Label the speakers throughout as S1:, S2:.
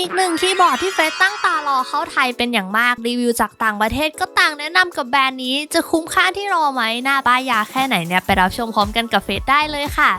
S1: อีกหนึ่งคีย์บอร์ดที่เฟซตั้งตารอเข้าไทยเป็นอย่างมากรีวิวจากต่างประเทศก็ต่างแนะนำกับแบรนด์นี้จะคุ้มค่าที่รอไหมหน้าป้ายยาแค่ไหนเนี่ยไปรับชมพร้อมกันกับเฟซได้เลยค่ะ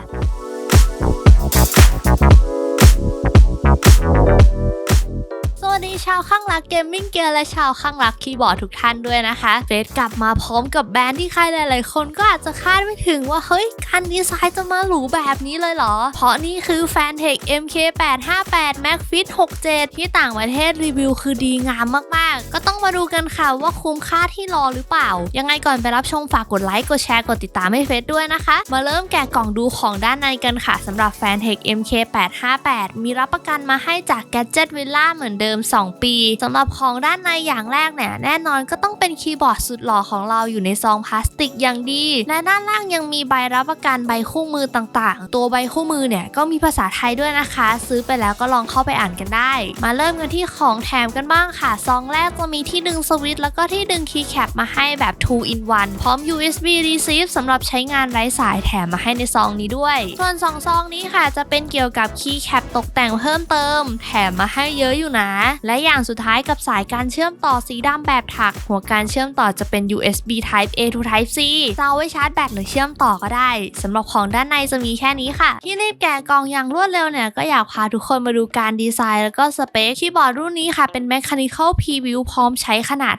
S1: ชาวข้างรักเกมมิ่งเกียร์และชาวข้างรักคีย์บอร์ดทุกท่านด้วยนะคะเฟสกลับมาพร้อมกับแบรนด์ที่ใครหลายๆ คนก็อาจจะคาดไม่ถึงว่าเฮ้ยการดีไซน์จะมาหรูแบบนี้เลยเหรอ เพราะนี่คือ Fantech MK858 MagFit 67 ที่ต่างประเทศรีวิวคือดีงามมากๆ ก็ต้องมาดูกันค่ะว่าคุ้มค่าที่รอหรือเปล่า ยังไงก่อนไปรับชมฝากกดไลค์กดแชร์กดติดตามให้เฟสด้วยนะคะ มาเริ่มแกะกล่องดูของด้านในกันค่ะสำหรับ Fantech MK858 มีรับประกันมาให้จาก Gadget Villa เหมือนเดิม 2ปีสำหรับของด้านในอย่างแรกเนี่ยแน่นอนก็ต้องเป็นคีย์บอร์ดสุดหล่อของเราอยู่ในซองพลาสติกอย่างดี และด้านล่างยังมีใบรับประกันใบคู่มือต่างๆ ตัวใบคู่มือเนี่ยก็มีภาษาไทยด้วยนะคะ ซื้อไปแล้วก็ลองเข้าไปอ่านกันได้ มาเริ่มกันที่ของแถมกันบ้างค่ะซองแรกจะมีที่ดึงสวิตช์แล้วก็ที่ดึงคีย์แคปมาให้แบบ 2 in 1 พร้อม USB receive สำหรับใช้งานไร้สายแถมมาให้ในซองนี้ด้วย ส่วนสองซองนี้ค่ะจะเป็นเกี่ยวกับคีย์แคปตกแต่งเพิ่มเติม แถมมาให้เยอะอยู่นะ และและอย่างสุดท้ายกับสายการเชื่อมต่อสีดำแบบถัก หัวการเชื่อมต่อจะเป็น USB Type A to Type C จะเอาไว้ชาร์จแบตหรือเชื่อมต่อก็ได้สำหรับของด้านในจะมีแค่นี้ค่ะ ที่รีบแกะกล่องอย่างรวดเร็วเนี่ย ก็อยากพาทุกคนมาดูการดีไซน์แล้วก็สเปคคีย์บอร์ดรุ่นนี้ค่ะ เป็น Mechanical Preview พร้อมใช้ขนาด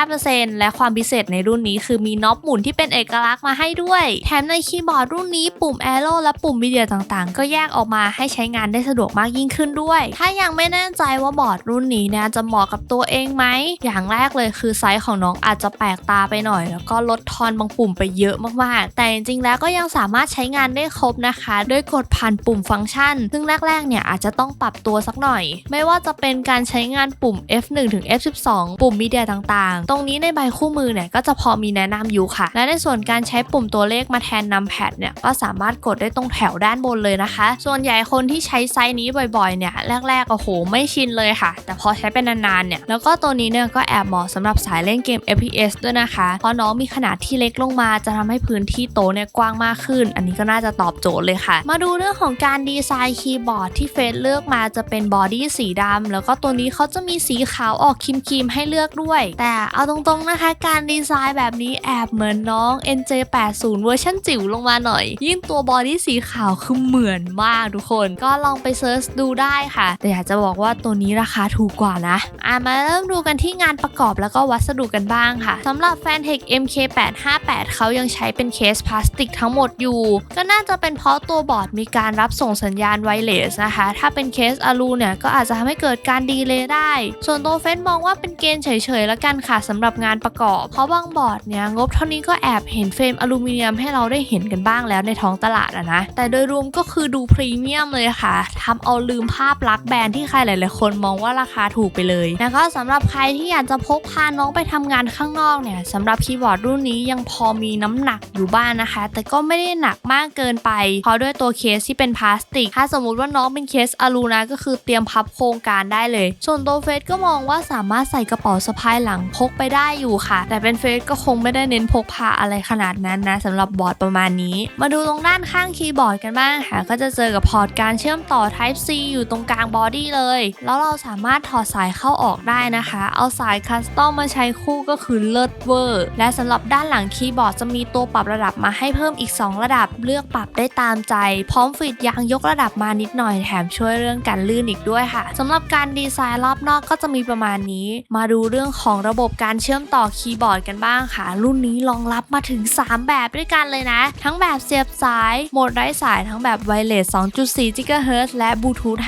S1: 65%และความพิเศษในรุ่นนี้คือมีน็อปหมุนที่เป็นเอกลักษณ์มาให้ด้วย แถมในคีย์บอร์ดรุ่นนี้ปุ่ม Arrow และปุ่มมีเดียต่างๆ ก็แยกออกมาให้ใช้งานได้สะดวกมากยิ่งขึ้นด้วย ถ้ายังไม่แน่ใจว่าบอร์ดรุ่นนี้เนี่ยจะเหมาะกับตัวเองไหม อย่างแรกเลยคือไซส์ของน้องอาจจะแปลกตาไปหน่อย แล้วก็ลดทอนบางปุ่มไปเยอะมากๆ แต่จริงๆแล้วก็ยังสามารถใช้งานได้ครบนะคะ ด้วยกดผ่านปุ่มฟังก์ชัน ซึ่งแรกๆเนี่ยอาจจะต้องปรับตัวสักหน่อย ไม่ว่าจะเป็นการใช้งานปุ่ม F1 ถึง F12 ปุ่มมีเดียต่างๆ ตรงนี้ในใบคู่มือเนี่ยก็จะพอมีแนะนำอยู่ค่ะ และในส่วนการใช้ปุ่มตัวเลขมาแทนนัมแพดเนี่ยก็สามารถกดได้ตรงแถวด้านบนเลยนะคะ ส่วนใหญ่คนที่ใช้ไซส์นี้บ่อยๆเนี่ยแรกๆโอ้โหไม่ชินเลยค่ะ แต่พอใช้เป็นนานๆเนี่ยแล้วก็ตัวนี้เนี่ยก็แอบเหมาะสำหรับสายเล่นเกม FPS ด้วยนะคะ เพราะน้องมีขนาดที่เล็กลงมาจะทำให้พื้นที่โต๊ะเนี่ยกว้างมากขึ้น อันนี้ก็น่าจะตอบโจทย์เลยค่ะ มาดูเรื่องของการดีไซน์คีย์บอร์ดที่เฟซเลือกมาจะเป็นบอดี้สีดำแล้วก็ตัวนี้เขาจะมีสีขาวออกครีมๆให้เลือกด้วย แต่เอาตรงๆนะคะ การดีไซน์แบบนี้แอบเหมือนน้อง NJ80 เวอร์ชันจิ๋วลงมาหน่อย ยิ่งตัวบอดี้สีขาวคือเหมือนมากทุกคน ก็ลองไปเซิร์ชดูได้ค่ะ แต่อยากจะบอกว่าตัวนี้ราคาถูกกว่านะอะมาเริ่มดูกันที่งานประกอบแล้วก็วัสดุกันบ้างค่ะสำหรับ f a n t e c MK858 เขายังใช้เป็นเคสพลาสติกทั้งหมดอยู่ ก็น่าจะเป็นเพราะตัวบอร์ดมีการรับส่งสัญญาณไวเลสนะคะ ถ้าเป็นเคสอลูเนี่ยก็อาจจะทำให้เกิดการดีเลย์ได้ ส่วนตัวเฟซมองว่าเป็นเกณฑ์เฉยๆแล้วกันค่ะสำหรับงานประกอบ เพราะบางบอร์ดเนี่ยงบเท่านี้ก็แอบเห็นเฟรมอลูมิเนียมให้เราได้เห็นกันบ้างแล้วในท้องตลาดอะนะแต่โดยรวมก็คือดูพรีเมียมเลยค่ะทำเอาลืมภาพลักษณ์แบรนด์ที่ใครหลายๆคนมองว่าราคาถูกไปเลยแล้วก็สำหรับใครที่อยากจะพกพาน้องไปทำงานข้างนอกเนี่ยสำหรับคีย์บอร์ดรุ่นนี้ยังพอมีน้ำหนักอยู่บ้างนนะคะ แต่ก็ไม่ได้หนักมากเกินไป เพราะด้วยตัวเคสที่เป็นพลาสติก ถ้าสมมุติว่าน้องเป็นเคสอลูนะก็คือเตรียมพับโครงการได้เลย ส่วนตัวเฟสก็มองว่าสามารถใส่กระเป๋าสะพายหลังพกไปได้อยู่ค่ะ แต่เป็นเฟสก็คงไม่ได้เน้นพกพาอะไรขนาดนั้นนะสำหรับบอร์ดประมาณนี้ มาดูตรงด้านข้างคีย์บอร์ดกันบ้างค่ะก็จะเจอกับพอร์ตการเชื่อมต่อ Type C อยู่ตรงกลางบอดี้เลย แล้วเราสามารถถอดสายเข้าออกได้นะคะ เอาสายคัสตอมมาใช้คู่ก็คือเลิศเวอร์ และสำหรับด้านหลังคีย์บอร์ดจะมีตัวปรับระดับมาให้เพิ่มอีก 2 ระดับ เลือกปรับได้ตามใจ พร้อมฟีดยางยกระดับมานิดหน่อยแถมช่วยเรื่องการลื่นอีกด้วยค่ะสำหรับการดีไซน์รอบนอกก็จะมีประมาณนี้ มาดูเรื่องของระบบการเชื่อมต่อคีย์บอร์ดกันบ้างค่ะ รุ่นนี้รองรับมาถึง 3 แบบด้วยกันเลยนะ ทั้งแบบเสียบสายโหมดไร้สายทั้งแบบไวเลส 2.4 GHz และบลูทูธ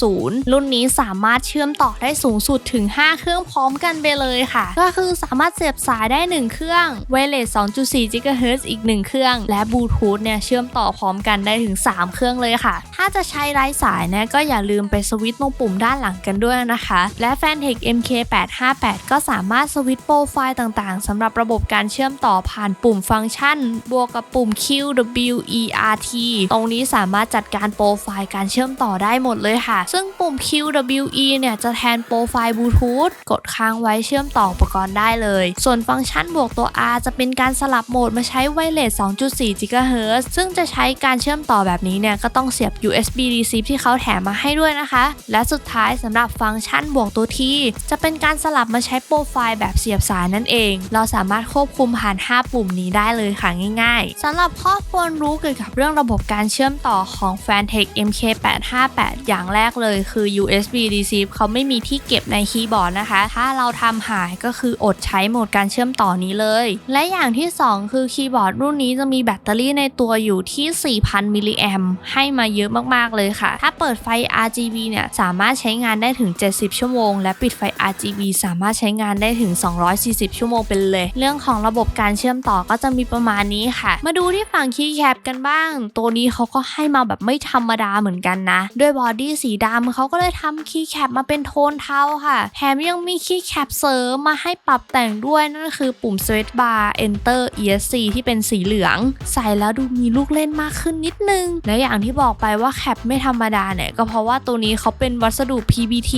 S1: 5.0 รุ่นนี้สามารถเชื่อมต่อได้สูงสุดถึง 5 เครื่องพร้อมกันไปเลยค่ะ ก็คือสามารถเสียบสายได้ 1 เครื่องไวเลส2.4 GHz อีก 1 เครื่อง และบลูทูธเนี่ยเชื่อมต่อพร้อมกันได้ถึง 3 เครื่องเลยค่ะ ถ้าจะใช้ไร้สายนะก็อย่าลืมไปสวิตช์ตรงปุ่มด้านหลังกันด้วยนะคะ และ f a n t e c MK858 ก็สามารถสวิตช์โปรไฟล์ต่างๆสำหรับระบบการเชื่อมต่อผ่านปุ่มฟังก์ชัน บวกกับปุ่ม Q W E R T ตรงนี้สามารถจัดการโปรไฟล์การเชื่อมต่อได้หมดเลยค่ะ ซึ่งปุ่ม Q W E เนี่ยจะแทนโปรไฟล์บลูทูธกดค้างไว้เชื่อมต่ออุปกรณ์ได้เลย ส่วนฟังก์ชันบวกตัว R จะเป็นการสลับโหมดมาใช้ไวเลส 2.4 GHz ซึ่งจะใช้การเชื่อมต่อแบบนี้เนี่ยก็ต้องเสียบ USB receive ที่เขาแถมมาให้ด้วยนะคะ และสุดท้ายสำหรับฟังก์ชันบวกตัว T จะเป็นการสลับมาใช้โปรไฟล์แบบเสียบสายนั่นเอง เราสามารถควบคุมผ่าน 5 ปุ่มนี้ได้เลยค่ะง่ายๆสำหรับข้อควรรู้เกี่ยวกับเรื่องระบบการเชื่อมต่อของ Fantech MK858 อย่างแรกเลยคือ USB receive เขาไม่มีที่เก็บในคีย์บอร์ดนะคะ ถ้าเราทำหายก็คืออดใช้โหมดการเชื่อมต่อนี้เลย และอย่างที่ 2 คือคีย์บอร์ดรุ่นนี้จะมีแบตเตอรี่ในตัวอยู่ที่ 4,000 มิลลิแอมให้มาเยอะมากๆเลยค่ะ ถ้าเปิดไฟ RGB เนี่ยสามารถใช้งานได้ถึง 70 ชั่วโมง และปิดไฟ RGB สามารถใช้งานได้ถึง 240 ชั่วโมงเป็นเลย เรื่องของระบบการเชื่อมต่อก็จะมีประมาณนี้ค่ะ มาดูที่ฝั่งคีย์แคปกันบ้าง ตัวนี้เขาก็ให้มาแบบไม่ธรรมดาเหมือนกันนะ ด้วยบอดี้สีดำเขาก็เลยทำคีย์แคปมาเป็นโทนเทาค่ะ แถมยังมีคีย์แคปเสริมมาให้ปรับแต่งด้วย นั่นก็คือปุ่ม Switch Bar Enter ESC ที่เป็นสีเหลือง ใส่แล้วดูมีลูกเล่นมากขึ้นนิดนึง และอย่างที่บอกไปว่าแคปไม่ธรรมดาเนี่ย ก็เพราะว่าตัวนี้เขาเป็นวัสดุ PBT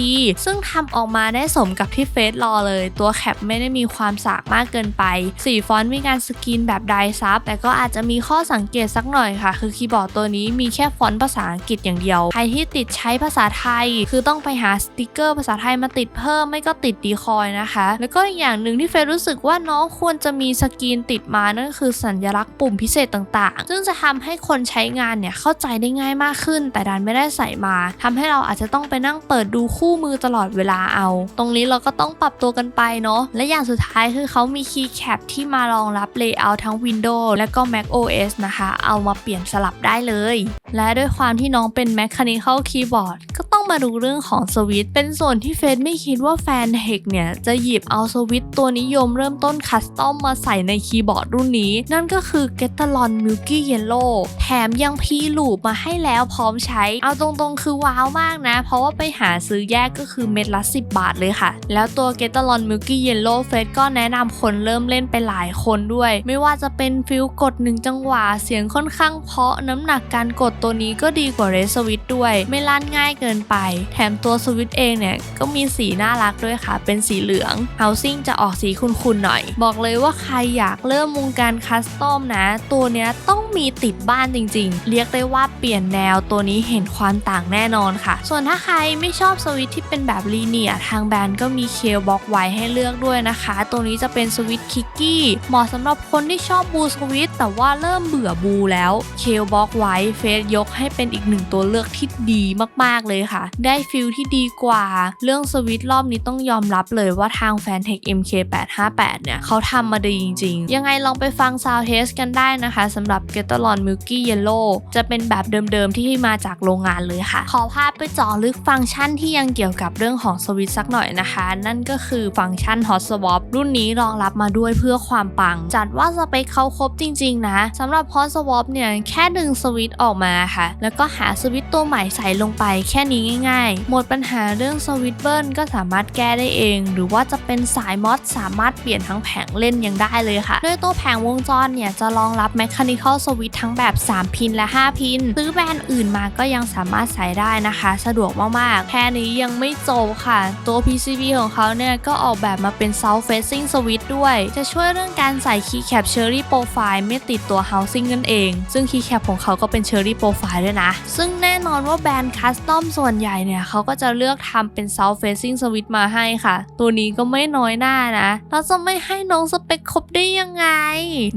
S1: ซึ่งทำออกมาได้สมกับที่เฟซรอเลย ตัวแคปไม่ได้มีความสากมากเกินไป สีฟอนต์มีการสกรีนแบบไดซับแต่ก็อาจจะมีข้อสังเกตสักหน่อยค่ะ คือคีย์บอร์ดตัวนี้มีแค่ฟอนต์ภาษาอังกฤษอย่างเดียว ใครที่ติดใช้ภาษาไทย คือต้องไปหาสติกเกอร์ภาษาไทยมาติดเพิ่มไม่ก็ติดดีคอยนะคะ แล้วก็อีกอย่างหนึ่งที่เฟซรู้สึกว่าน้องควรจะมีสกรีนติดมานั่นก็คือสัญลักษณ์ปุ่มพิเศษต่างๆ ซึ่งจะทำให้คนใช้งานเนี่ยเข้าใจได้ง่ายมากขึ้น แต่ดันไม่ได้ใส่มาทำให้เราอาจจะต้องไปนั่งเปิดดูคู่มือตลอดเวลาเอา ตรงนี้เราก็ต้องปรับตัวกันไปเนาะและอย่างสุดท้ายคือเขามีคีย์แคปที่มารองรับ Layout ทั้ง Windows และก็ Mac OS นะคะ เอามาเปลี่ยนสลับได้เลย และด้วยความที่น้องเป็น Mechanical Keyboard ก็ต้องมาดูเรื่องของสวิตช์เป็นส่วนที่เฟซไม่คิดว่าแฟนเทคเนี่ย จะหยิบเอาสวิตตัวนิยมเริ่มต้นคัสตอมมาใส่ในคีย์บอร์ดรุ่นนี้ นั่นก็คือ g e t a l o n Milky Yellow แถมยังพีลูปมาให้แล้วพร้อมใช้ เอาตรงๆคือว้าวมากนะ เพราะว่าไปหาซื้อแยกก็คือเม็ดละ 10 บาทเลยค่ะ แล้วตัว g e t a l o n Milky Yellow เฟซก็แนะนำคนเริ่มเล่นไปหลายคนด้วย ไม่ว่าจะเป็นฟิลกดหนึ่งจังหวะเสียงค่อนข้างเพาะน้ำหนักการกดตัวนี้ก็ดีกว่าเรสวิตด้วย ไม่ลั่นง่ายเกินไป แถมตัวสวิตเองเนี่ยก็มีสีน่ารักด้วยค่ะ เป็นสีเหลือง Housing จะออกสีคุณๆหน่อย บอกเลยว่าใครอยากเริ่มวงการคัสตอมนะ ตัวเนี้ยต้องมีติดบ้านจริงๆ เรียกได้ว่าเปลี่ยนแนวตัวนี้เห็นความต่างแน่นอนค่ะ ส่วนถ้าใครไม่ชอบสวิตที่เป็นแบบลีเนียทางแบรนด์ก็มีเคลบล็อกไว้ให้เลือกด้วยนะคะ ตัวนี้จะเป็นสวิตคิกกี้เหมาะสำหรับคนที่ชอบบูสวิตแต่ว่าเริ่มเบื่อบูแล้วเคลบล็อกไว้เฟซยกให้เป็นอีกหนึ่งตัวเลือกที่ดีมากๆเลยค่ะ ได้ฟิลที่ดีกว่าเรื่องสวิตรอบนี้ต้องยอมรับเลยว่าทางแฟนเทค MK858 เนี่ยเขาทำมาดีจริง ๆ ยังไงลองไปฟังซาวเทสกันได้นะคะสำหรับ g e t a l o n Milky Yellow จะเป็นแบบเดิมๆที่มาจากโรงงานเลยค่ะ ขอพาไปเจาะลึกฟังก์ชันที่ยังเกี่ยวกับเรื่องของสวิตสักหน่อยนะคะ นั่นก็คือฟังก์ชัน Hot Swap รุ่นนี้รองรับมาด้วยเพื่อความปัง จัดว่าสเปคเขาครบจริง ๆ นะสำหรับ Hot Swap เนี่ยแค่ดึงสวิตออกมาค่ะ แล้วก็หาสวิตตัวใหม่ใส่ลงไปแค่นี้ง่าย ๆ หมดปัญหาเรื่องสวิตเบิร์นก็สามารถแก้ได้เอง หรือว่าจะเป็นสายมอสสามารถเปลี่ยนทั้งแผงเล่นยังได้เลยค่ะด้วยตัวแผงวงจรเนี่ยจะรองรับ Mechanical Switch ทั้งแบบ 3 พินและ 5 พิน ซื้อแบรนด์อื่นมาก็ยังสามารถใส่ได้นะคะ สะดวกมากๆ แค่นี้ยังไม่จบค่ะ ตัว PCB ของเขาเนี่ยก็ออกแบบมาเป็น South Facing Switch ด้วย จะช่วยเรื่องการใส่ Keycap Cherry Profile ไม่ติดตัว Housing นั่นเอง ซึ่ง Keycap ของเขาก็เป็น Cherry Profile ด้วยนะ ซึ่งแน่นอนว่าแบรนด์คัสตอมส่วนใหญ่เนี่ยเขาก็จะเลือกทำเป็น South Facing Switch มาให้ค่ะ ตัวนี้ก็ไม่น้อยหน้านะ เราจะไม่ให้น้องสเปคครบได้ยังไง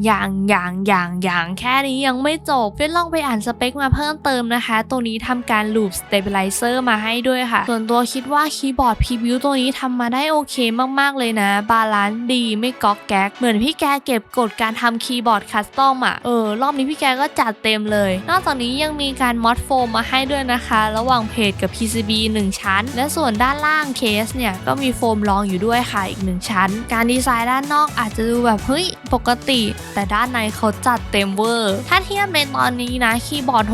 S1: อย่างอย่างอย่างอย่างแค่นี้ยังไม่จบเฟซลองไปอ่านสเปคมาเพิ่มเติมนะคะ ตัวนี้ทำการ Loop Stabilizer มาให้ด้วยค่ะ ส่วนตัวคิดว่าคีย์บอร์ด preview ตัวนี้ทำมาได้โอเคมากๆเลยนะ บาลานซ์ดีไม่ก๊อกแก๊ก เหมือนพี่แกเก็บกฎการทำคีย์บอร์ดคัสตอมอะ เออ รอบนี้พี่แกก็จัดเต็มเลย นอกจากนี้ยังมีการมอดโฟมมาให้ด้วยนะคะ ระหว่างเพจกับ PCB 1 ชั้น และส่วนวนด้านล่างเคสเนี่ยก็มีโฟมรองอยู่ด้วยค่ะอีกหนึ่งชั้น การดีไซน์ด้านนอกอาจจะดูแบบเฮ้ยปกติ แต่ด้านในเขาจัดเต็มเวอร์ ถ้าเทียบในตอนนี้นะคีย์บอร์ด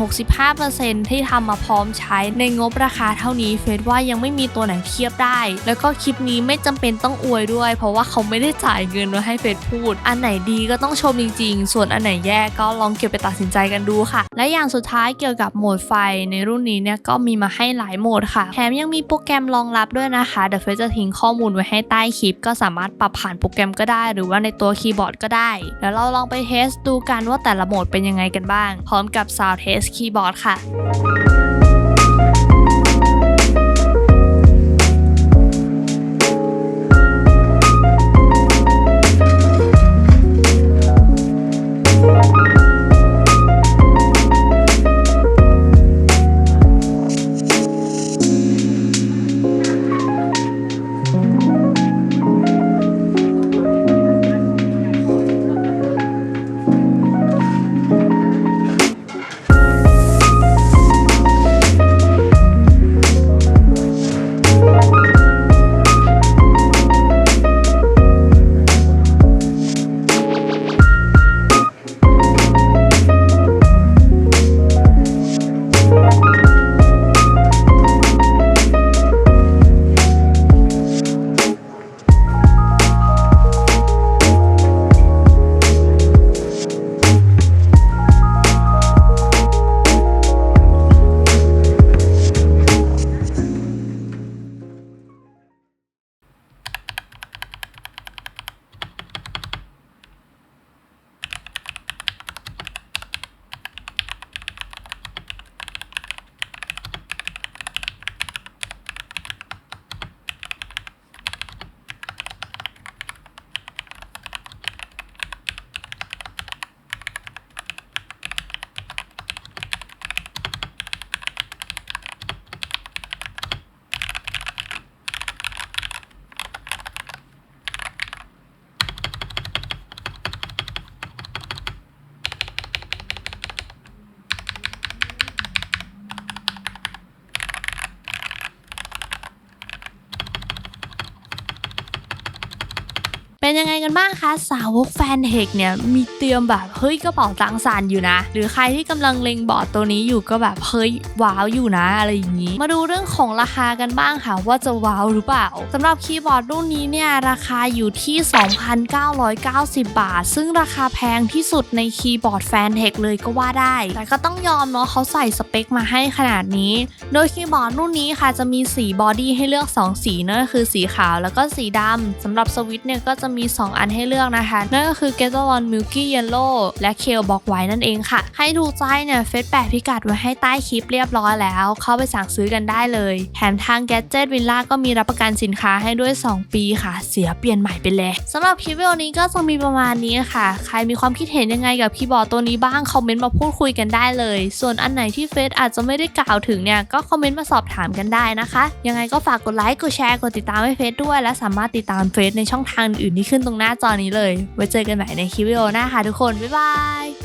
S1: 65%ที่ทำมาพร้อมใช้ในงบราคาเท่านี้เฟซว่ายังไม่มีตัวไหนเทียบได้ แล้วก็คลิปนี้ไม่จำเป็นต้องอวยด้วย เพราะว่าเขาไม่ได้จ่ายเงินมาให้เฟซพูด อันไหนดีก็ต้องชมจริง ๆ ส่วนอันไหนแย่ก็ลองเก็บไปตัดสินใจกันดูค่ะ และอย่างสุดท้ายเกี่ยวกับโหมดไฟในรุ่นนี้เนี่ยก็มีมาให้หลายโหมดค่ะแถมยังมีโปรแกรมรมรองรับด้วยนะคะ เดี๋ยวเฟซจะทิ้งข้อมูลไว้ให้ใต้คลิป ก็สามารถปรับผ่านโปรแกรมก็ได้ หรือว่าในตัวคีย์บอร์ดก็ได้ เดี๋ยวเราลองไปเทสดูกันว่าแต่ละโหมดเป็นยังไงกันบ้าง พร้อมกับ Sound Test Keyboard ค่ะ เป็นยังไงกันบ้างคะ สาวกแฟนเทคเนี่ยมีเตรียมแบบเฮ้ยกระเป๋าตังค์สั่นอยู่นะ หรือใครที่กำลังเล็งบอร์ดตัวนี้อยู่ก็แบบเฮ้ยว้าวอยู่นะอะไรอย่างนี้ มาดูเรื่องของราคากันบ้างค่ะว่าจะว้าวหรือเปล่าสำหรับคีย์บอร์ดรุ่นนี้เนี่ยราคาอยู่ที่ 2,990 บาท ซึ่งราคาแพงที่สุดในคีย์บอร์ดแฟนเทคเลยก็ว่าได้ แต่ก็ต้องยอมเนาะเขาใส่สเปคมาให้ขนาดนี้ โดยคีย์บอร์ดรุ่นนี้ค่ะจะมีสีบอดี้ให้เลือก 2 สีนั่นก็คือสีขาวแล้วก็สีดำสำหรับสวิตช์เนี่ยก็จะมีี 2 อันให้เลือกนะคะ นั่นก็คือ g e t a l o n Milky Yellow และ Kale Block White นั่นเองค่ะ ใครถูกใจเนี่ยเฟซแปะพิกัดไว้ให้ใต้คลิปเรียบร้อยแล้ว เข้าไปสั่งซื้อกันได้เลย แถมทาง Gadget Villa ก็มีรับประกันสินค้าให้ด้วย 2 ปีค่ะ เสียเปลี่ยนใหม่ไปเลยสำหรับคลิปวิดีโอนี้ก็จะมีประมาณนี้ค่ะ ใครมีความคิดเห็นยังไงกับคีย์บอร์ดตัวนี้บ้างคอมเมนต์มาพูดคุยกันได้เลย ส่วนอันไหนที่เฟซอาจจะไม่ได้กล่าวถึงเนี่ยก็คอมเมนต์มาสอบถามกันได้นะคะ ยังไงก็ฝากกดไลค์กดแชร์กดติดตามให้เฟซด้วย และสามารถติดตามเฟซในช่องทางอื่นที่ขึ้นตรงหน้าจอนี้เลย ไว้เจอกันใหม่ในคลิปวิดีโอหน้าค่ะทุกคน บ๊ายบาย